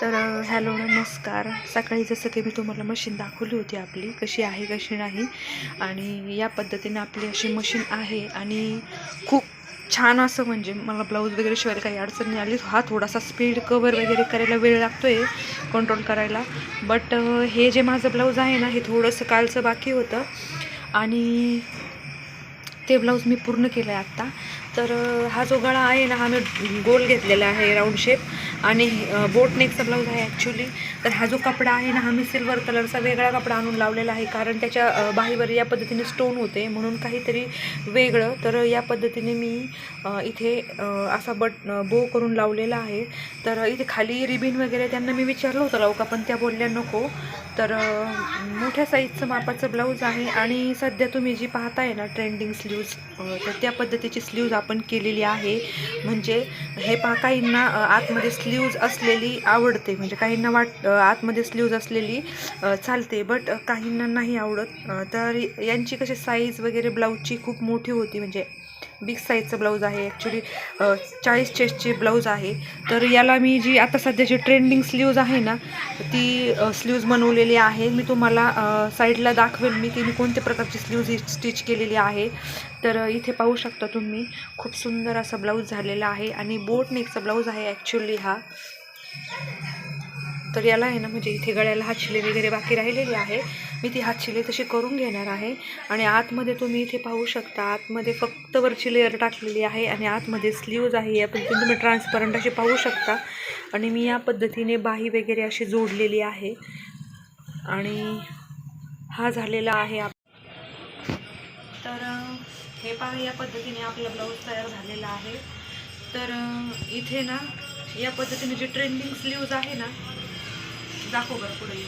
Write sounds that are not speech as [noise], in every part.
तर हॅलो नमस्कार. सकाळी जसं की मी तुम्हाला मशीन दाखवली होती आपली कशी आहे कशी नाही. आणि या पद्धतीने आपली अशी मशीन आहे आणि खूप छान असं म्हणजे मला ब्लाऊज वगैरे शिवायला काही अडचण नाही आली. हा थोडासा स्पीड कवर वगैरे करायला वेळ लागतो आहे कंट्रोल करायला बट हे जे माझं ब्लाऊज आहे ना हे थोडंसं कालचं बाकी होतं. आणि ते ब्लाऊज मी पूर्ण केलं आहे आत्ता. तर हा जो गळा आहे ना हा मी गोल घेतलेला आहे राऊंड शेप. आणि बोट नेकचा ब्लाऊज आहे ॲक्च्युली तर हा जो कपडा आहे ना हा मी सिल्वर कलरचा वेगळा कपडा आणून लावलेला आहे. कारण त्याच्या बाहीवर या पद्धतीने स्टोन होते. म्हणून काहीतरी वेगळं. तर या पद्धतीने मी इथे असा बट बो करून लावलेला आहे. तर इथे खाली रिबिन वगैरे त्यांना मी विचारलं होतं लावू का पण त्या बोलल्या नको. तर मोठ्या साईजचं मापाचं ब्लाऊज आहे आणि सध्या तुम्ही जी पाहताय ना ट्रेंडिंग स्लीव्ज तर त्या पद्धतीची स्लीव्ज आपण केलेली आहे. म्हणजे हे पहा काहींना आतमध्ये स्लीव्ज असलेली आवडते. म्हणजे काहींना वाट आतमध्ये स्लीव्ज असलेली चालते बट काहींना नाही आवडत. तर यांची कशी साईज वगैरे ब्लाऊजची खूप मोठी होती. म्हणजे बिग साईजचं ब्लाऊज आहे. ॲक्च्युली चाळीस चेस्टचे ब्लाऊज आहे. तर याला मी जी आता सध्याची ट्रेंडिंग स्लीव्ज आहे ना ती स्लीव्ज बनवलेली आहे. मी तुम्हाला साईडला दाखवेल मी की मी कोणत्या प्रकारची स्लीव्ज स्टिच केलेली आहे. तर इथे पाहू शकता तुम्ही खूप सुंदर असा ब्लाऊज झालेला आहे. आणि बोट नेकचा ब्लाऊज आहे ॲक्च्युली हा. तर याला आहे ना म्हणजे इथे गळ्याला हातशिले वगैरे बाकी राहिलेली आहे. मी ती हातशिले तशी करून घेणार आहे. आणि आतमध्ये तुम्ही इथे पाहू शकता आतमध्ये फक्त वरची लेअर टाकलेली आहे आणि आतमध्ये स्लीव्ज आहे. या पद्धतीने तुम्ही ट्रान्सपरंट अशी पाहू शकता. आणि मी या पद्धतीने बाही वगैरे अशी जोडलेली आहे. आणि हा झालेला आहे आप तर हे पहा या पद्धतीने आपला ब्लाऊज तयार झालेला आहे. तर इथे ना या पद्धतीने जे ट्रेंडिंग स्लीव्ज आहे ना दाखव बरं पुढे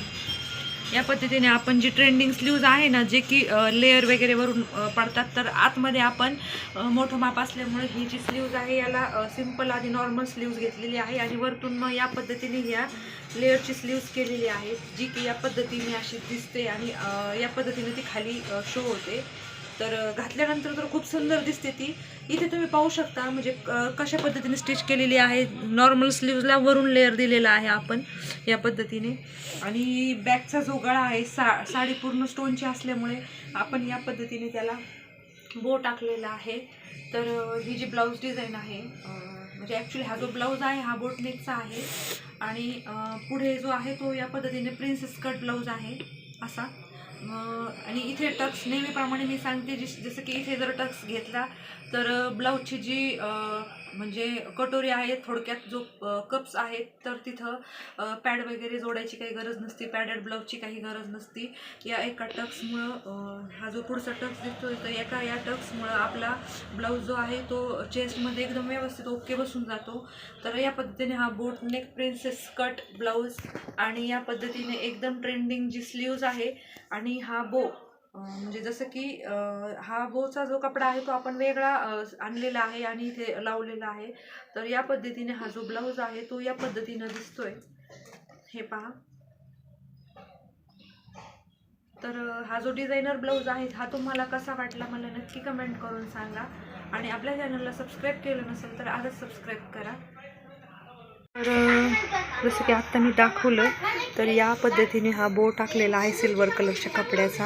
या पद्धतीने आपण जी ट्रेंडिंग स्लीव्ज आहे ना जे की लेअर वगैरे वरून पडतात तर आतमध्ये आपण मोठं माप असल्यामुळे ही जी स्लीव्ज आहे याला सिंपल आधी नॉर्मल स्लीव्ज घेतलेली आहे आणि वरतून मग या पद्धतीने ह्या लेअरची स्लीव्ज केलेली आहे जी की या पद्धतीने अशी दिसते आणि या पद्धतीने ती खाली शो होते. तर घातल्यानंतर तर खूप सुंदर दिसते ती. इथे तुम्ही पाहू शकता म्हणजे कशा पद्धतीने स्टिच केलेली आहे. नॉर्मल स्लीव्जला वरून लेअर दिलेला आहे आपण या पद्धतीने. आणि बॅकचा जो गळा आहे सा साडी पूर्ण स्टोनची असल्यामुळे आपण या पद्धतीने त्याला बो टाकलेला आहे. तर ही जी ब्लाऊज डिझाईन आहे म्हणजे ॲक्च्युली हा जो ब्लाऊज आहे हा बोटनेकचा आहे. आणि पुढे जो आहे तो या पद्धतीने प्रिन्सेस कट ब्लाऊज आहे असा. आणि इथे टक्स नेहमीप्रमाणे मी सांगते जी जसं की इथे जर टक्स घेतला तर ब्लाऊजची जी म्हणजे कटोरी आहेत थोडक्यात जो कप्स आहेत तर तिथं पॅड वगैरे जोडायची काही गरज नसती पॅडेड ब्लाऊजची काही गरज नसती. या एका टक्समुळं हा जो पुढचा टक्स दिसतोय तर एका या टक्समुळं आपला ब्लाऊज जो आहे तो चेस्टमध्ये एकदम व्यवस्थित ओके बसून जातो. तर या पद्धतीने हा boat neck princess cut blouse आणि या पद्धतीने एकदम ट्रेंडिंग जी स्लीव्ज आहे आणि हा बो म्हणजे जसं की हा बोचा जो कपडा आहे तो आपण वेगळा आणलेला आहे आणि इथे लावलेला आहे. तर या पद्धतीने हा जो ब्लाऊज आहे तो या पद्धतीनं दिसतोय. हे पहा. तर हा जो डिझायनर ब्लाऊज आहे हा तुम्हाला कसा वाटला मला नक्की कमेंट करून सांगा. आणि आपल्या चॅनलला सबस्क्राईब केलं नसेल तर आजच सबस्क्राईब करा. तर जसं की आत्ता मी दाखवलं तर या पद्धतीने हा बो टाकलेला आहे सिल्वर कलरच्या कपड्याचा.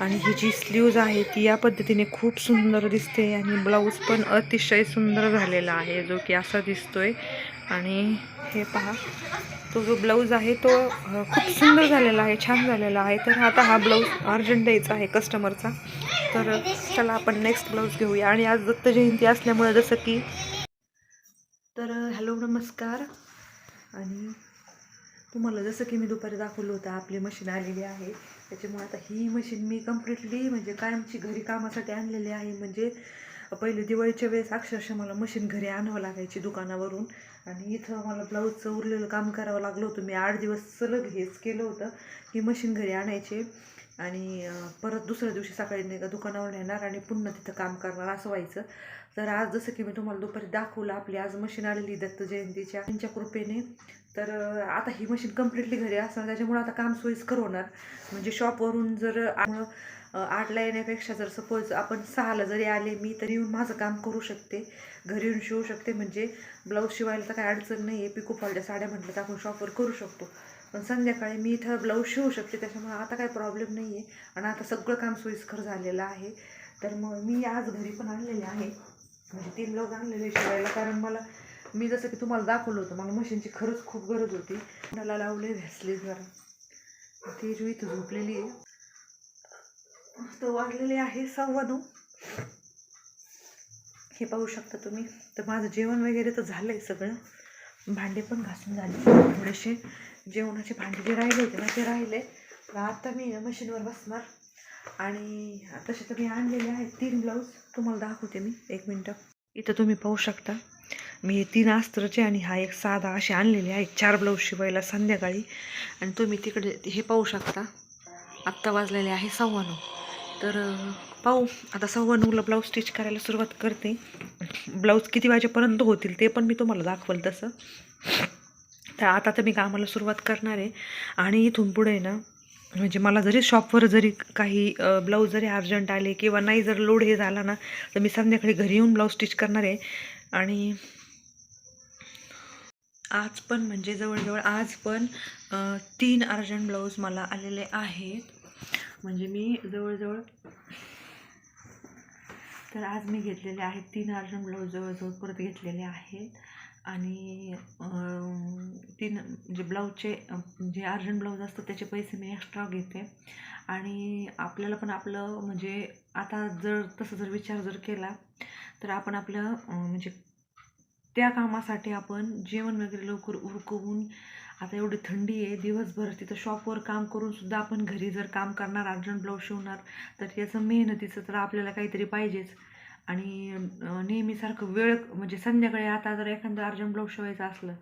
आणि ही जी स्लीव्ज आहे ती या पद्धतीने खूप सुंदर दिसते आणि ब्लाऊज पण अतिशय सुंदर झालेला आहे जो की असा दिसतोय. आणि हे पहा तो जो ब्लाऊज आहे तो खूप सुंदर झालेला आहे छान झालेला आहे. तर आता हा ब्लाऊज अर्जंट द्यायचा आहे कस्टमरचा तर चला आपण नेक्स्ट ब्लाऊज घेऊया. आणि आज दत्त जयंती असल्यामुळे जसं की तर हॅलो नमस्कार. आणि तुम्हाला जसं की मी दुपारी दाखवलं होतं आपली मशीन आलेली आहे. त्याच्यामुळे आता ही मशीन मी कम्प्लिटली म्हणजे कायमची घरी कामासाठी आणलेली आहे. म्हणजे पहिले दिवाळीच्या वेळेस अक्षरशः मला मशीन घरी आणावं लागायची दुकानावरून. आणि इथं मला ब्लाऊजचं उरलेलं काम करावं लागलं होतं. मी आठ दिवस सलग हेच केलं होतं की मशीन घरी आणायचे. आणि परत दुसऱ्या दिवशी सकाळी नाही का दुकानावर येणार आणि पुन्हा तिथं काम करणार असं व्हायचं. तर आज जसं की मी तुम्हाला दुपारी दाखवलं आपली आज मशीन आलेली दत्त जयंतीच्या. त्यांच्या कृपेने. तर आता ही मशीन कम्प्लिटली घरी असणार त्याच्यामुळे आता काम सोयीस्कर होणार. म्हणजे शॉपवरून जर आठला येण्यापेक्षा जर सपोज आपण सहाला जरी आले मी तरी येऊन माझं काम करू शकते. घरी येऊन शिवू शकते. म्हणजे ब्लाऊज शिवायला तर काही अडचण नाही आहे पिको फॉलच्या साड्या म्हटलं तर आपण शॉपवर करू शकतो. पण संध्याकाळी मी इथं ब्लाऊज शिवू शकते. त्याच्यामुळे आता काही प्रॉब्लेम नाही आहे आणि आता सगळं काम सोयीस्कर झालेलं आहे. तर मग मी आज घरी पण आणलेले आहे. म्हणजे तीन लोक आणलेले शिवायला. कारण मला मी जसं की तुम्हाला दाखवलं होतं मला मशीनची खरंच खूप गरज होती. मला लावले व्हॅसली जरा. तेजू इथं झोपलेली आहे तो वाजलेले आहे सव्वा नऊ हे पाहू शकता तुम्ही. तर माझं जेवण वगैरे तर झालं आहे सगळं. भांडे पण घासून झाले. थोडेसे जेवणाचे भांडे जे राहिले होते ना ते राहिले. तर आता मी मशीनवर बसणार. आणि तसे तर मी आणलेले आहेत. तीन ब्लाऊज तुम्हाला दाखवते मी. एक मिनटं. इथं तुम्ही पाहू शकता. मी हे तीन अस्त्रचे आणि हा एक साधा असे आणलेले आहेत. चार ब्लाऊज शिवायला संध्याकाळी. आणि तुम्ही तिकडे हे पाहू शकता. आत्ता वाजलेले आहे सव्वा नऊ तर पाहू. आता सव्वा नऊला ब्लाऊज स्टिच करायला सुरुवात करते. ब्लाऊज किती वाजेपर्यंत होतील ते पण मी तुम्हाला दाखवल तसं. तर आता तर मी कामाला सुरुवात करणार आहे. आणि इथून पुढे ना म्हणजे मला जरी शॉपवर जरी काही ब्लाऊज जरी अर्जंट आले किंवा नाही जर लोड हे झाला ना तर मी संध्याकाळी घरी येऊन ब्लाऊज स्टिच करणार आहे. आणि आज पण म्हणजे जवळजवळ आज पण तीन अर्जंट ब्लाऊज मला आलेले आहेत. म्हणजे मी जवळजवळ तर आज मी घेतलेले आहेत तीन अर्जंट ब्लाऊज जवळजवळ परत घेतलेले आहेत. आणि तीन म्हणजे ब्लाऊजचे जे अर्जंट ब्लाऊज असतं त्याचे पैसे मी एक्स्ट्रा घेते. आणि आपल्याला पण आपलं म्हणजे आता जर तसं जर विचार जर केला तर आपण आपलं म्हणजे त्या कामासाठी आपण जेवण वगैरे लवकर उरकवून आता एवढी थंडी आहे दिवसभर तिथं शॉपवर काम करून सुद्धा आपण घरी जर काम करणार अर्जंट ब्लाऊज शिवणार तर याचं मेहनतीचं तर आपल्याला काहीतरी पाहिजेच. आणि नेहमीसारखं वेळ म्हणजे संध्याकाळी आता जर एखादं अर्जंट ब्लाऊज शिवायचं असलं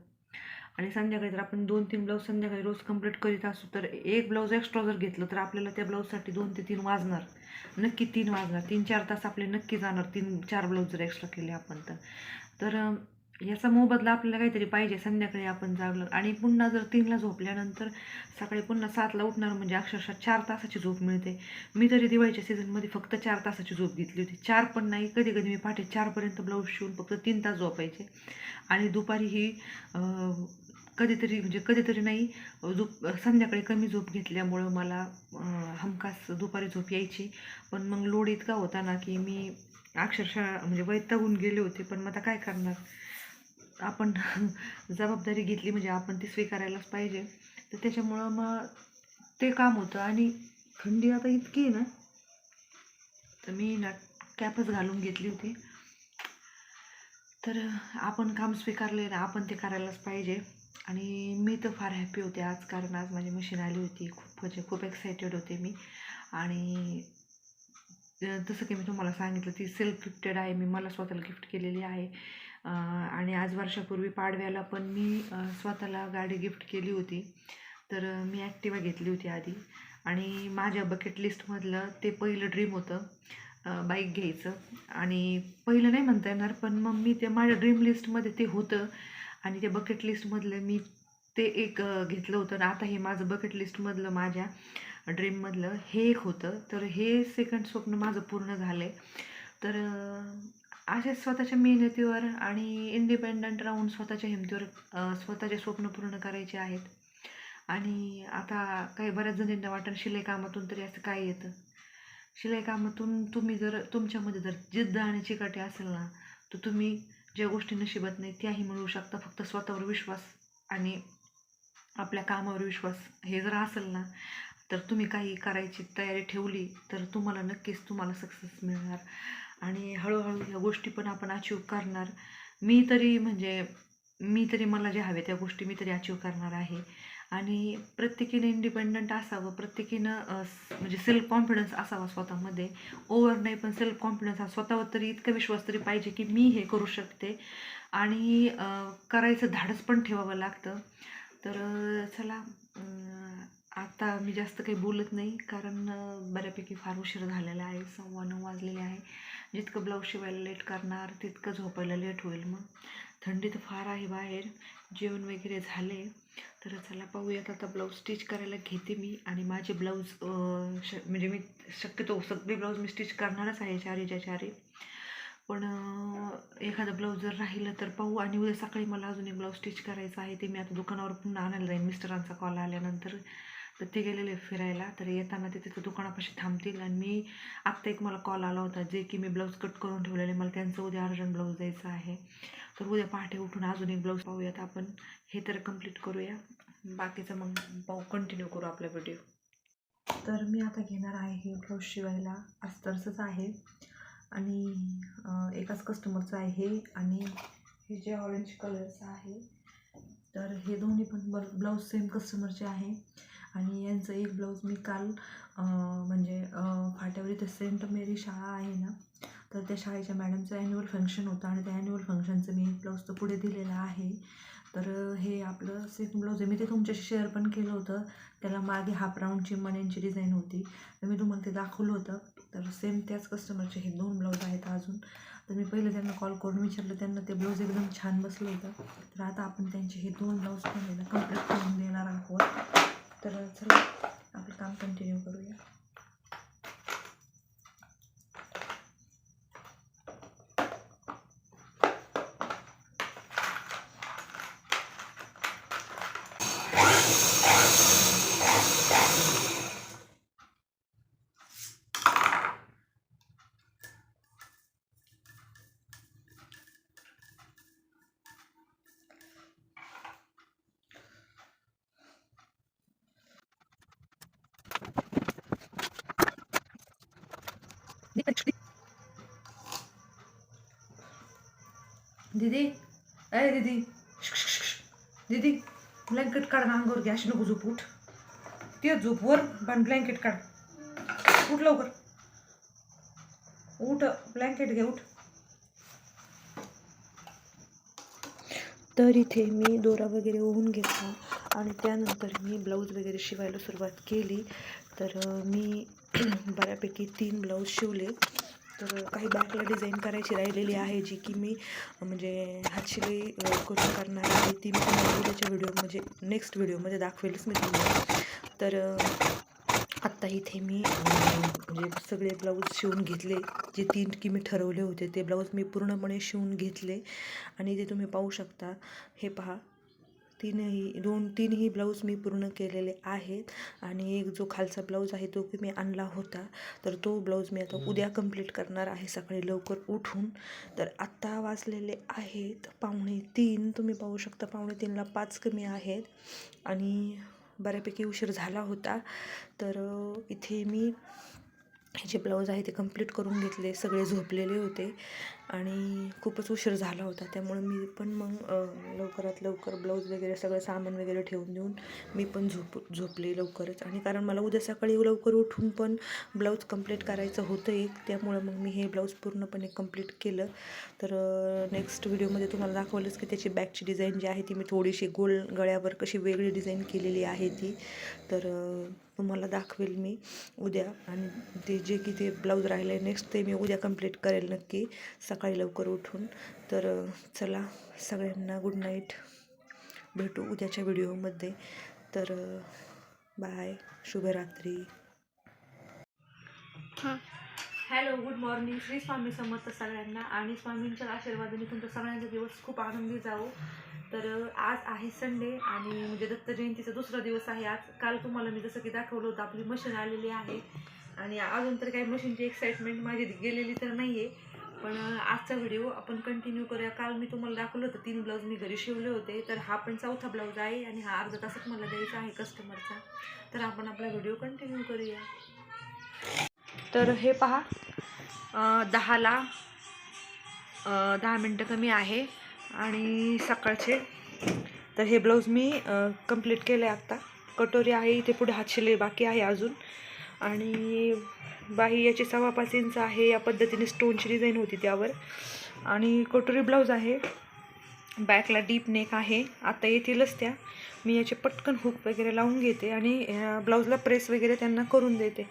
आणि संध्याकाळी जर आपण दोन तीन ब्लाऊज संध्याकाळी रोज कंप्लीट करीत असू तर एक ब्लाऊज एक्स्ट्रा जर घेतलं तर आपल्याला त्या ब्लाऊजसाठी दोन ते तीन वाजणार. नक्की तीन वाजणार. तीन चार तास आपले नक्की जाणार. तीन चार ब्लाऊज जर एक्स्ट्रा केले आपण तर. तर याचा मोबदला आपल्याला काहीतरी पाहिजे संध्याकाळी आपण जागलं. आणि पुन्हा जर तीनला झोपल्यानंतर सकाळी पुन्हा सातला उठणार म्हणजे अक्षरशः चार तासाची झोप मिळते. मी तरी दिवाळीच्या सीझनमध्ये फक्त चार तासाची झोप घेतली होती. चार पण नाही कधी कधी मी पहाटे चारपर्यंत ब्लाऊज शिवून फक्त तीन तास झोपायचे. आणि दुपारी ही कधीतरी म्हणजे कधीतरी नाही झोप संध्याकाळी कमी झोप घेतल्यामुळं मला हमखास दुपारी झोप यायची. पण मग लोड इतका होता ना की मी अक्षरशः म्हणजे वैतागून गेले होते. पण मग आता काय करणार? आपण [laughs] जबाबदारी घेतली म्हणजे आपण ती स्वीकारायलाच पाहिजे. तर त्याच्यामुळं मग ते काम होतं आणि थंडी आता इतकी आहे ना तर मी ना कॅपच घालून घेतली होती. तर आपण काम स्वीकारले ना आपण ते करायलाच पाहिजे. आणि मी तर फार हॅपी होते आज कारण आज माझी मशीन आली होती. खूप म्हणजे खूप एक्सायटेड होते मी. आणि जसं की मी तुम्हाला सांगितलं ती सेल्फ गिफ्टेड आहे. मी मला स्वतःला गिफ्ट केलेली आहे. आणि आज वर्षापूर्वी पाडव्याला पण मी स्वतःला गाडी गिफ्ट केली होती. तर मी ॲक्टिवा घेतली होती आधी. आणि माझ्या बकेट लिस्टमधलं ते पहिलं ड्रीम होतं बाईक घ्यायचं. आणि पहिलं नाही म्हणता येणार पण मग मी ते माझ्या ड्रीम लिस्टमध्ये ते होतं. आणि ते बकेट लिस्टमधलं मी ते एक घेतलं होतं. आणि आता हे माझं बकेट लिस्टमधलं माझ्या ड्रीममधलं हे एक होतं. तर हे सेकंड स्वप्न माझं पूर्ण झालं आहे तर अशा स्वतःच्या मेहनतीवर आणि इंडिपेंडंट राहून स्वतःच्या हिमतीवर स्वतःचे स्वप्न पूर्ण करायचे आहेत. आणि आता काही बऱ्याच जणींना वाटेल शिलाई कामातून तरी असं काय येतं. शिलाई कामातून तुम्ही जर तुमच्यामध्ये जर जिद्द आणि चिकाटी असेल ना तर तुम्ही ज्या गोष्टी नशिबात नाही त्याही मिळवू शकता. फक्त स्वतःवर विश्वास आणि आपल्या कामावर विश्वास. हे जर असेल ना तर तुम्ही काही करायची तयारी ठेवली तर तुम्हाला नक्कीच तुम्हाला सक्सेस मिळणार. आणि हळूहळू ह्या गोष्टी पण आपण अचीव करणार. मी तरी म्हणजे मी तरी मला जे हवे त्या गोष्टी मी तरी अचीव करणार आहे. आणि प्रत्येकीने इंडिपेंडंट असावं प्रत्येकीनं म्हणजे सेल्फ कॉन्फिडन्स असावा स्वतःमध्ये. ओव्हर नाही पण सेल्फ कॉन्फिडन्स हा स्वतःवर तरी इतका विश्वास तरी पाहिजे की मी हे करू शकते. आणि करायचं धाडस पण ठेवावं लागतं. तर चला आता मी जास्त काही बोलत नाही कारण बऱ्यापैकी फार उशीर झालेला आहे सव्वा नऊ वाजलेले आहे. जितकं ब्लाऊज शिवायला लेट करणार तितकं झोपायला लेट होईल मग. थंडी तर फार आहे बाहेर. जेवण वगैरे झाले. तर चला पाहूयात आता ब्लाऊज स्टिच करायला घेते मी. आणि माझे ब्लाऊज श म्हणजे मी शक्यतो सगळे ब्लाऊज मी स्टिच करणारच आहे चारीच्या चारी. पण एखादा एखादं ब्लाऊज जर राहिलं तर पाहू. आणि उद्या सकाळी मला अजून एक ब्लाऊज स्टिच करायचा आहे. ते मी आता दुकानावर पुन्हा आणायला जाईन. मिस्टरांचा कॉल आल्यानंतर. तर ते गेलेले फिरायला. तर येताना ते तिथं दुकानापाशी थांबतील आणि मी आत्ता एक मला कॉल आला होता जे की मी ब्लाऊज कट करून ठेवलेले. मला त्यांचं उद्या अर्जंट ब्लाऊज द्यायचं आहे. तर उद्या पहाटे उठून अजून एक ब्लाऊज पाहूयात आपण. हे तर कंप्लीट करूया. बाकीचं मग पाहू कंटिन्यू करू आपला व्हिडिओ तर मी आता घेणार आहे हे ब्लाऊज शिवायला. अस्तरचंच आहे. आणि एकाच कस्टमरचं आहे. हे आणि हे जे ऑरेंज कलरचं आहे. तर हे दोन्ही पण ब ब्लाऊज सेम कस्टमरचे आहे. आणि यांचं एक ब्लाऊज मी काल म्हणजे फाट्यावरी फाट्यावर सेंट मेरी शाळा आहे ना तर त्या शाळेच्या मॅडमचं ॲन्युअल फंक्शन होतं आणि त्या ॲन्युअल फंक्शनचं मी एक ब्लाऊज तर पुढे दिलेलं आहे. तर हे आपलं सेम ब्लाऊज आहे. मी ते तुमच्याशी शेअर पण केलं होतं. त्याला मागे हाफ राऊंडची मण्यांची डिझाईन होती. तर मी तुम्हाला ते दाखवलं होतं. तर सेम त्याच कस्टमरचे हे दोन ब्लाऊज आहेत अजून. तर मी पहिले त्यांना कॉल करून विचारलं. त्यांना ते ब्लाऊज एकदम छान बसलं होतं. तर आता आपण त्यांचे हे दोन ब्लाऊज पण कंप्लीट करून देणार आहोत. तर चला आपलं काम कंटिन्यू करूया. दीदी. अरे दीदी. दीदी ब्लँकेट काढ ना अंगावर घ्या अशी नको झोप उठ. ते झोपवर पण ब्लँकेट काढ. उठ लवकर. उठ ब्लँकेट घे उठ. तर इथे मी दोरा वगैरे ओहून घेतला आणि त्यानंतर मी ब्लाऊज वगैरे शिवायला सुरुवात केली. तर मी [clears throat] बऱ्यापैकी तीन ब्लाऊज शिवले. तर काही बॅकला डिझाईन करायची राहिलेली आहे जी की मी म्हणजे हातशिलाई करून करणार आहे ती मी त्याच्या व्हिडिओ म्हणजे नेक्स्ट व्हिडिओमध्ये दाखवेलच मी तुम्हाला. तर आत्ता इथे मी म्हणजे सगळे ब्लाऊज शिवून घेतले. जे तीन की मी ठरवले होते ते ब्लाऊज मी पूर्णपणे शिवून घेतले. आणि ते तुम्ही पाहू शकता. हे पहा. तीनही दोन तीनही ब्लाऊज मी पूर्ण केलेले आहेत. आणि एक जो खालचा ब्लाऊज आहे तो की मी आणला होता. तर तो ब्लाऊज मी आता उद्या कंप्लीट करणार आहे सकाळी लवकर उठून. तर आत्ता वाजलेले आहेत पावणे तीन. तुम्ही पाहू शकता पावणे तीनला पाच कमी आहेत. आणि बऱ्यापैकी उशीर झाला होता. तर इथे मी हे जे ब्लाऊज आहे ते कंप्लीट करून घेतले. सगळे झोपलेले होते. आणि खूपच उशीर झाला होता. त्यामुळे मी पण मग लवकरात लवकर ब्लाऊज वगैरे सगळं सामान वगैरे ठेवून देऊन मी पण झोप झोपले लवकरच. आणि कारण मला उद्या सकाळी लवकर उठून पण ब्लाऊज कंप्लीट करायचं होतं एक. त्यामुळं मग मी हे ब्लाऊज पूर्णपणे कंप्लीट केलं. तर नेक्स्ट व्हिडिओमध्ये तुम्हाला दाखवलंच की त्याची बॅकची डिझाईन जी आहे ती मी थोडीशी गोल गळ्यावर कशी वेगळी डिझाईन केलेली आहे ती. तर तुम्हाला दाखवेल मी उद्या. आणि ते जे की ते ब्लाऊज राहिलं नेक्स्ट ते मी उद्या कंप्लीट करेल नक्की. सकाळी लवकर उठून. तर चला सगळ्यांना गुड नाईट भेटू उद्याच्या व्हिडिओमध्ये तर बाय शुभरात्री. Hello good morning Shri Swami Samarth सगळ्यांना आणि स्वामींच्या आशीर्वादाने तुमचा सगळ्यांचा दिवस खूप आनंदी जावो. तर आज आहे संडे आणि म्हणजे दत्त जयंतीचा दुसरा दिवस आहे आज. काल तुम्हाला मी जसं की दाखवलं होतं आपली मशीन आलेली आहे. आणि अजून तर काही मशीनची एक्साइटमेंट माझी गेलेली तर नाही आहे पण आजचा व्हिडिओ आपण कंटिन्यू करूया. काल मी तुम्हाला दाखवलं होतं तीन ब्लाऊज मी घरी शिवले होते. तर हा पण चौथा ब्लाऊज आहे आणि हा अर्धा तासात मला द्यायचा आहे कस्टमरचा तर आपण आपला व्हिडिओ कंटिन्यू करूया. तर हे पहा दहाला दहा मिनटं कमी आहे आणि सकाळचे. तर हे ब्लाऊज मी कंप्लीट केले आत्ता कटोरी आहे इथे पुढे हात शिले बाकी आहे अजून. आणि बाही याचे सव्वा पाच इंच आहे. या पद्धतीने स्टोनची डिझाईन होती त्यावर. आणि कटोरी ब्लाऊज आहे. बॅकला डीप नेक आहे. आता येतीलच त्या मी याचे पटकन हुक वगैरे लावून घेते आणि ब्लाऊजला प्रेस वगैरे त्यांना करून देते.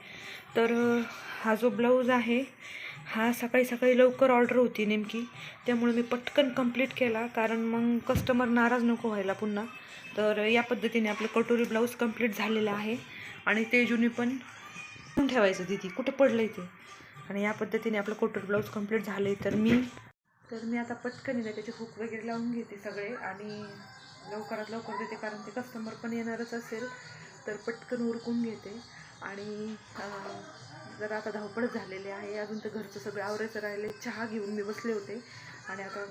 तर हा जो ब्लाऊज आहे हा सकाळी सकाळी लवकर ऑर्डर होती नेमकी. त्यामुळे मी पटकन कंप्लीट केला. कारण मग कस्टमर नाराज नको व्हायला पुन्हा. तर या पद्धतीने आपलं कटोरी ब्लाऊज कंप्लीट झालेला आहे. आणि तेजुनी पण ठेवायचं दिदी कुठं पडलं ते? आणि या पद्धतीने आपलं कोटर ब्लाऊज कंप्लीट झालं आहे तर मी तर मी आता पटकन आहे त्याचे हुक वगैरे लावून घेते सगळे आणि लवकरात लवकर देते कारण ते कस्टमर पण येणारच असेल तर पटकन उरकून घेते. आणि जर आता धावपळच झालेली आहे. अजून तर घरचं सगळं आवरायचं राहिले चहा घेऊन मी बसले होते आणि आता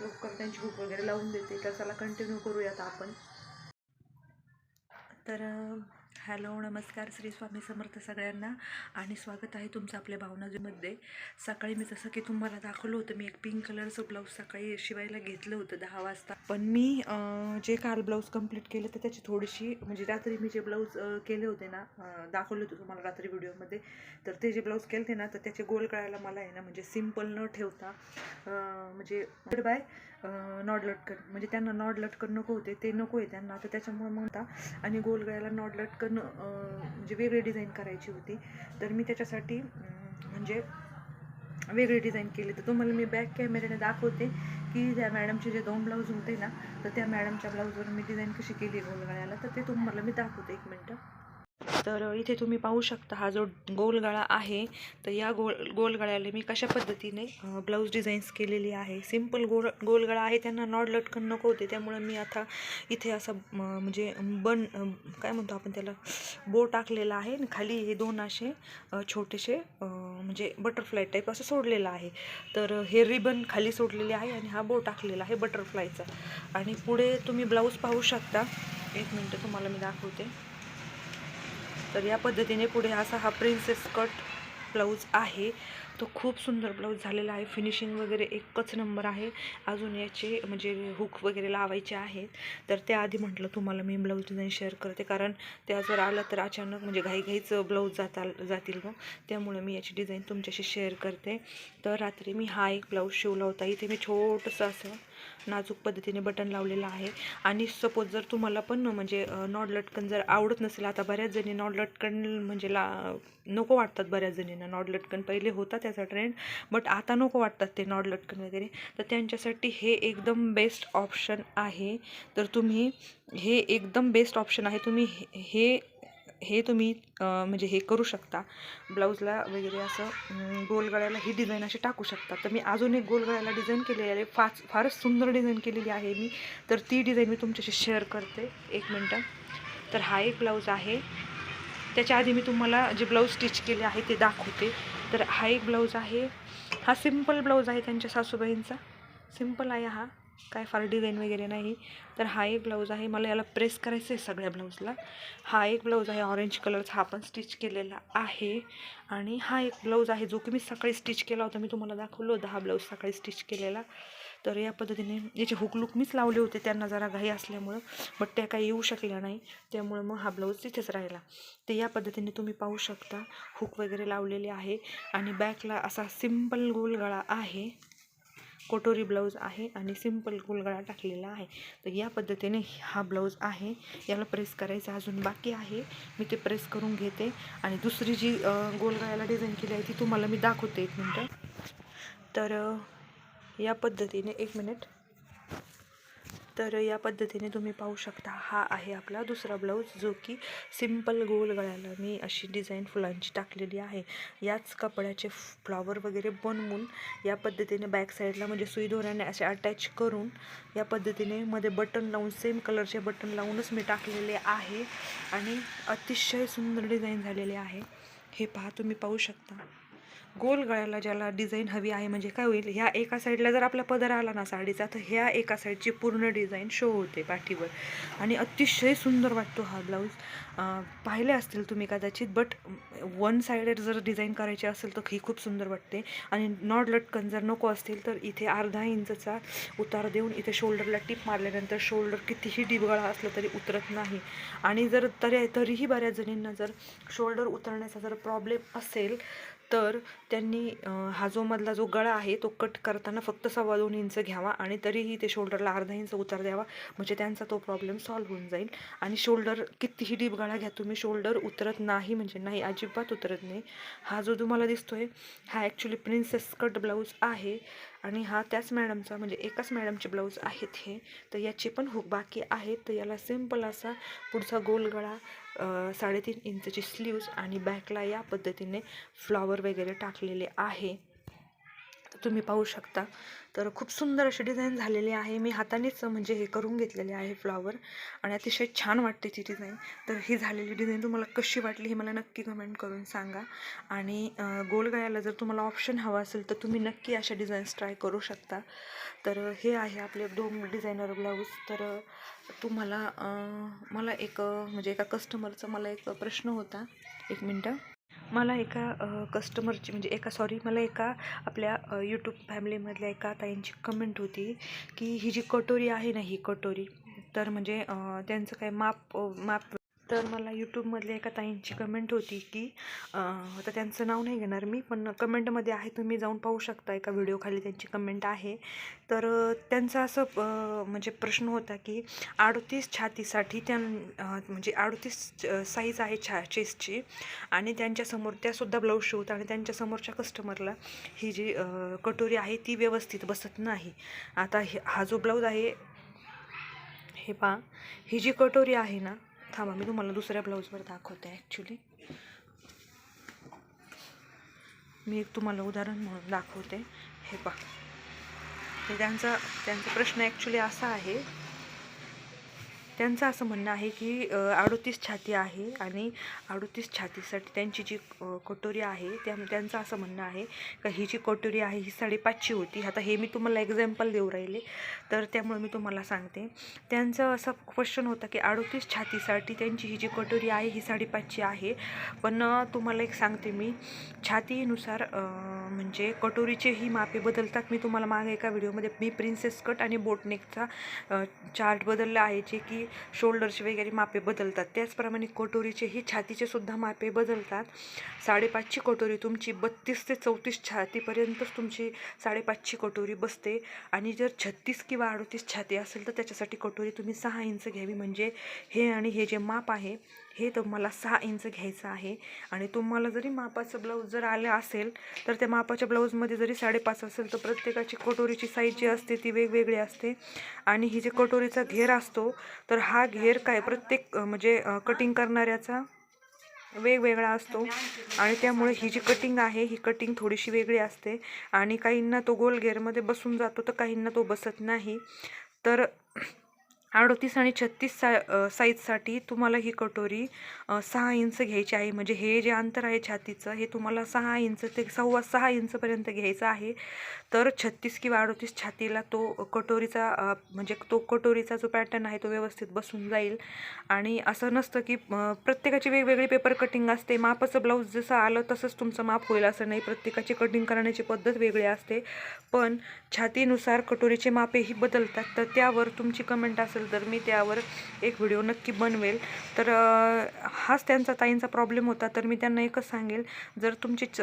लवकर त्यांची हुक वगैरे लावून देते. तर चला कंटिन्यू करूया आता आपण. तर हॅलो नमस्कार श्री स्वामी समर्थ सगळ्यांना आणि स्वागत आहे तुमचं आपल्या भावनाजीमध्ये सकाळी मी जसं की तुम्हाला दाखवलं होतं मी एक पिंक कलरचं ब्लाऊज सकाळी शिवायला घेतलं होतं दहा वाजता. पण मी जे काल ब्लाऊज कंप्लीट केलं तर त्याची थोडीशी म्हणजे रात्री मी जे ब्लाऊज केले होते ना दाखवलं दाखवले होते तुम्हाला रात्री व्हिडिओमध्ये तर ते जे ब्लाऊज केले ना तर त्याचे गोल कळायला मला आहे ना म्हणजे सिंपल न ठेवता म्हणजे बाय नॉड लटकन म्हणजे त्यांना नॉड लटकन नको होते ते नको आहे त्यांना. तर त्याच्यामुळे म्हणता आणि गोल गळ्याला नॉड लटकन म्हणजे वेगळी डिझाईन करायची होती. तर मी त्याच्यासाठी म्हणजे वेगळी डिझाईन केली. तर तुम्हाला मी बॅक कॅमेऱ्याने दाखवते की त्या मॅडमचे जे दोन ब्लाऊज होते ना तर त्या मॅडमच्या ब्लाऊजवर मी डिझाईन कशी केली गोलगळ्याला तर ते तुम्हाला मी दाखवते एक मिनटं. तर इथे तुम्ही पाहू शकता हा जो गोलगळा आहे तर या गोल गोलगळ्याला मी कशा पद्धतीने ब्लाऊज डिझाईन्स केलेली आहे. सिंपल गोल गोलगळा आहे त्यांना नॉड लटकन नको होते. त्यामुळं मी आता इथे असं म्हणजे बन काय म्हणतो आपण त्याला बो टाकलेला आहे आणि खाली हे दोन असे छोटेसे म्हणजे बटरफ्लाय टाईप असं सोडलेलं आहे. तर हे रिबन खाली सोडलेले आहे आणि हा बो टाकलेला आहे बटरफ्लायचा आणि पुढे तुम्ही ब्लाऊज पाहू शकता. एक मिनटं तुम्हाला मी दाखवते. तर या पद्धतीने पुढे असा हा प्रिन्सेस कट ब्लाऊज आहे. तो खूप सुंदर ब्लाऊज झालेला आहे. फिनिशिंग वगैरे एकच नंबर आहे. अजून याचे म्हणजे हुक वगैरे लावायचे आहेत. तर त्याआधी म्हटलं तुम्हाला मी ब्लाऊज डिझाईन शेअर करते. कारण त्या जर आलं तर अचानक म्हणजे घाईघाईच ब्लाऊज जाता जातील मग त्यामुळे मी याची डिझाईन तुमच्याशी शेअर करते. तर रात्री मी हा एक ब्लाऊज शिवला होता. इथे मी छोटंसं असं नाजूक पद्धतीने बटन लावलेलं आहे. आणि सपोज जर तुम्हाला पण म्हणजे नॉड लटकन जर आवडत नसेल आता बऱ्याच जणी नॉड लटकन म्हणजे ला नको वाटतात बऱ्याच जणींना. नॉड लटकन पहिले होता त्याचा ट्रेंड बट आता नको वाटतात ते नॉड लटकन वगैरे. तर त्यांच्यासाठी हे एकदम बेस्ट ऑप्शन आहे. तर तुम्ही हे एकदम बेस्ट ऑप्शन आहे. तुम्ही हे- हे तुम्ही म्हणजे हे करू शकता. ब्लाऊजला वगैरे असं गोलगळ्याला ही डिझाईन अशी टाकू शकता. तर मी अजून एक गोलगळ्याला डिझाईन केलेली आहे. फार फारच सुंदर डिझाईन केलेली आहे मी. तर ती डिझाईन मी तुमच्याशी शेअर करते. एक मिनटं. तर हा एक ब्लाऊज आहे. त्याच्या आधी मी तुम्हाला जे ब्लाऊज स्टिच केले आहे ते दाखवते. तर हा एक ब्लाऊज आहे. हा सिंपल ब्लाऊज आहे त्यांच्या सासूबाईंचा. सिंपल आहे हा. काय फार डिझाईन वगैरे नाही. तर हा एक ब्लाऊज आहे. मला याला प्रेस करायचं आहे सगळ्या ब्लाऊजला. हा एक ब्लाऊज आहे. ऑरेंज कलरचा हा पण स्टिच केलेला आहे. आणि हा एक ब्लाऊज आहे जो की मी सकाळी स्टिच केला होता. मी तुम्हाला दाखवलं होतं हा ब्लाऊज सकाळी स्टिच केलेला. तर या पद्धतीने याचे हुक लुक मीच लावले होते. त्यांना जरा घाई असल्यामुळं. बट त्या काही येऊ शकल्या नाही. त्यामुळं मग हा ब्लाऊज तिथेच राहिला. ते या पद्धतीने तुम्ही पाहू शकता. हुक वगैरे लावलेले आहे. आणि बॅकला असा सिंपल गोल गळा आहे. कोटोरी ब्लाऊज आहे आणि सिंपल गोलगळा टाकलेला आहे. तर या पद्धतीने हा ब्लाऊज आहे. याला प्रेस करायचा अजून बाकी आहे. मी ते प्रेस करून घेते. आणि दुसरी जी गोलगळ्याला डिझाईन केली आहे ती तुम्हाला मी दाखवते एक मिनटं. तर या पद्धतीने एक मिनिट तर या पद्धतीने तुम्ही पाहू शकता हा आहे आपला दुसरा ब्लाऊज जो की सिंपल गोल गळ्याला मी अशी डिझाईन फुलांची टाकलेली आहे. याच कपड्याचे फ्लॉवर वगैरे बनवून या पद्धतीने बॅक साईडला म्हणजे सुई दोऱ्याने असे अटॅच करून या पद्धतीने मध्ये बटन लावून सेम कलरचे बटन लावूनच मी टाकलेले आहे. आणि अतिशय सुंदर डिझाईन झालेले आहे. हे पहा तुम्ही पाहू शकता. गोल गळ्याला ज्याला डिझाईन हवी आहे म्हणजे काय होईल ह्या एका साईडला जर आपला पदर आला ना साडीचा तर ह्या एका साईडची पूर्ण डिझाईन शो होते पाठीवर. आणि अतिशय सुंदर वाटतो हा ब्लाऊज पाहिले असतील तुम्ही कदाचित बट वन साईडेड जर डिझाईन करायची असेल तर ही खूप सुंदर वाटते. आणि नॉड लटकन जर नको असतील तर इथे अर्धा इंचचा उतार देऊन इथे शोल्डरला टिप मारल्यानंतर शोल्डर कितीही डिबगळा असलं तरी उतरत नाही. आणि जर तरी तरीही बऱ्याच जणींना जर शोल्डर उतरण्याचा जर प्रॉब्लेम असेल तर त्यांनी हा जो मधला जो गळा आहे तो कट करताना फक्त सव्वा दोन इंच घ्यावा आणि तरीही ते शोल्डरला अर्धा इंच उतार द्यावा. म्हणजे त्यांचा तो प्रॉब्लेम सॉल्व्ह होऊन जाईल. आणि शोल्डर कितीही डीप गळा घ्या तुम्ही शोल्डर उतरत नाही म्हणजे नाही अजिबात उतरत नाही. हा जो तुम्हाला दिसतोय हा ॲक्च्युली प्रिन्सेस कट ब्लाऊज आहे. आणि हा त्याच मॅडमचा म्हणजे एकाच मॅडमचे ब्लाऊज आहेत हे तर याचे पण हुक बाकी आहेत. तर याला सिंपल असा पुढचा गोल गळा साडेतीन इंचची स्लीव्ज आणि बॅकला या पद्धतीने फ्लॉवर वगैरे टाकलेले आहे. तुम्ही पाहू शकता. तर खूप सुंदर अशी डिझाईन झालेली आहे. मी हातानेच म्हणजे हे करून घेतलेले आहे फ्लॉवर आणि अतिशय छान वाटते ती डिझाईन तर ही झालेली डिझाईन तुम्हाला कशी वाटली हे मला नक्की कमेंट करून सांगा. आणि गोलगळ्याला जर तुम्हाला ऑप्शन हवा असेल तर तुम्ही नक्की अशा डिझाईन्स ट्राय करू शकता. तर हे आहे आपले दोन डिझायनर ब्लाऊज तर तुम्हाला मला एक म्हणजे एका कस्टमरचा मला एक प्रश्न होता. एक मिनटं. मला एका कस्टमरची म्हणजे एका सॉरी मला एका आपल्या यूट्यूब फॅमिलीमधल्या एका ताईंची कमेंट होती की ही जी कटोरी आहे ना ही कटोरी तर म्हणजे त्यांचं काय माप माप तर मला यूट्यूबमधल्या एका ताईंची कमेंट होती की आता त्यांचं नाव नाही घेणार मी पण कमेंटमध्ये आहे तुम्ही जाऊन पाहू शकता एका व्हिडिओखाली त्यांची कमेंट आहे. तर त्यांचा असं म्हणजे प्रश्न होता की अडतीस छातीसाठी त्या म्हणजे अडतीस साईज आहे छा चेस्टची आणि त्यांच्यासमोर त्यासुद्धा ब्लाऊज शिवत आणि त्यांच्यासमोरच्या कस्टमरला ही जी कटोरी आहे ती व्यवस्थित बसत नाही. आता हे हा जो ब्लाऊज आहे हे पहा ही जी कटोरी आहे ना थांबा मी तुम्हाला दुसऱ्या ब्लाऊजवर दाखवते ॲक्च्युली मी एक तुम्हाला उदाहरण म्हणून दाखवते. हे पहा. त्यांचा त्यांचा प्रश्न ॲक्च्युली असा आहे त्यांचं असं म्हणणं आहे की अडोतीस छाती आहे आणि अडोतीस छातीसाठी त्यांची जी कटोरी आहे त्या त्यांचं असं म्हणणं आहे का ही जी कटोरी आहे ही साडेपाचची होती. आता हे मी तुम्हाला एक्झाम्पल देऊ राहिले तर त्यामुळे मी तुम्हाला सांगते. त्यांचं असं क्वेश्चन होतं की अडोतीस छातीसाठी त्यांची ही जी कटोरी आहे ही साडेपाचची आहे. पण तुम्हाला एक सांगते मी. छातीनुसार म्हणजे म्हणजे कटोरीचेही मापे बदलतात. मी तुम्हाला मागे एका व्हिडिओमध्ये मी प्रिन्सेस कट आणि बोटनेकचा चार्ट बदलला आहे जे की शोल्डरचे वगैरे मापे बदलतात. त्याचप्रमाणे कटोरीचेही छातीचे सुद्धा मापे बदलतात. साडेपाचची कटोरी तुमची बत्तीस ते चौतीस छातीपर्यंतच तुमची साडेपाचची कटोरी बसते. आणि जर छत्तीस किंवा अडतीस छाती असेल तर त्याच्यासाठी कटोरी तुम्ही सहा इंच घ्यावी. म्हणजे हे आणि हे जे माप आहे हे तुम्हाला सहा इंच घ्यायचं आहे. आणि तुम्हाला जरी मापाचं ब्लाऊज जर आलं असेल तर त्या मापाच्या ब्लाऊजमध्ये जरी साडेपाच असेल तर प्रत्येकाची कटोरीची साईज जी असते ती वेगवेगळी असते. आणि ही जी कटोरीचा घेर असतो तर हा घेर काय प्रत्येक म्हणजे कटिंग करणाऱ्याचा वेगवेगळा असतो. आणि त्यामुळे ही जी कटिंग आहे ही कटिंग थोडीशी वेगळी असते. आणि काहींना तो गोल घेरमध्ये बसून जातो तर काहींना तो बसत नाही. तर अडतीस आणि छत्तीस सा साईजसाठी तुम्हाला ही कटोरी सहा इंच घ्यायची आहे. म्हणजे हे जे अंतर आहे छातीचं हे तुम्हाला सहा इंच ते सव्वा सहा इंचपर्यंत घ्यायचं आहे. तर छत्तीस किंवा अडतीस छातीला तो कटोरीचा म्हणजे तो कटोरीचा जो पॅटर्न आहे तो व्यवस्थित बसून जाईल. आणि असं नसतं की प्रत्येकाची वेगवेगळी पेपर कटिंग असते. मापाचं ब्लाऊज जसं आलं तसंच तुमचं माप होईल असं नाही. प्रत्येकाची कटिंग करण्याची पद्धत वेगळी असते. पण छातीनुसार कटोरीचे मापेही बदलतात. तर त्यावर तुमची कमेंट असेल तर मी त्यावर एक व्हिडिओ नक्की बनवेल. तर हाच त्यांचा ताईंचा प्रॉब्लेम होता. तर मी त्यांना एकच सांगेल जर तुमची च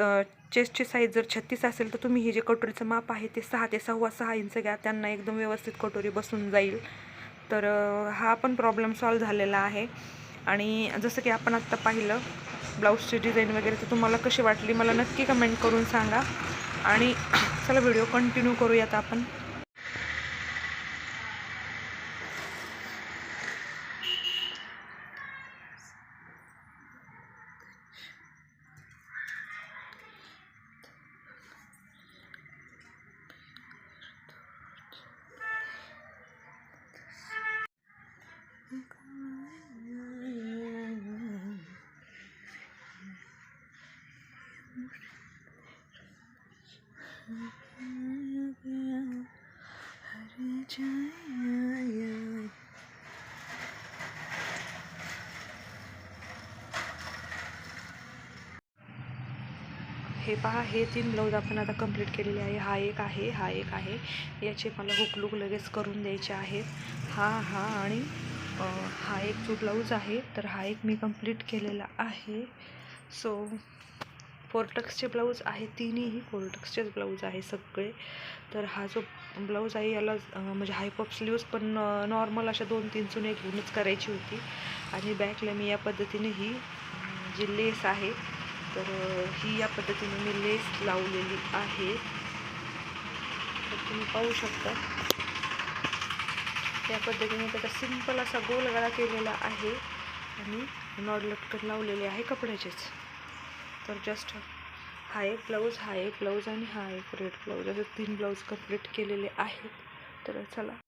चेस्टची साईज जर छत्तीस असेल तर तुम्ही हे जे कटोरीचं माप आहे ते सहा ते सव्वा सहा इंच घ्या. त्यांना एकदम व्यवस्थित कटोरी बसून जाईल. तर हा पण प्रॉब्लेम सॉल्व झालेला आहे. आणि जसं की आपण आत्ता पाहिलं ब्लाऊजची डिझाईन वगैरे तर तुम्हाला कशी वाटली? मला नक्की कमेंट करून सांगा. आणि [clears throat] चला व्हिडिओ कंटिन्यू करूयात आपण. पहा हे तीन ब्लाऊज आपण आता कंप्लीट केलेले आहे. हा एक आहे हा एक आहे. याचे मला हुकलूक लगेच करून द्यायचे आहेत. हा हा आणि हा एक जो ब्लाऊज आहे तर हा एक मी कंप्लीट केलेला आहे. सो फोरटक्सचे ब्लाऊज आहे तिन्हीही फोरटक्सचेच ब्लाऊज आहे सगळे. तर हा जो ब्लाऊज आहे याला म्हणजे हायपॉप स्लीव्ज पण नॉर्मल अशा दोन तीन चुने घेऊनच करायची होती. आणि बॅकला मी या पद्धतीने ही जी लेस आहे तर ही या पद्धतीने मी लेस लावलेली आहे. तर तुम्ही पाहू शकता. या पद्धतीने त्याचा सिंपल असा गोल गळा केलेला आहे आणि नॉड लटकन लावलेले आहे कपड्याचेच. तर जस्ट हा एक ब्लाऊज हा एक ब्लाऊज आणि हा एक रेड ब्लाऊज असे तीन ब्लाऊज कंप्लीट केलेले आहेत. तर चला.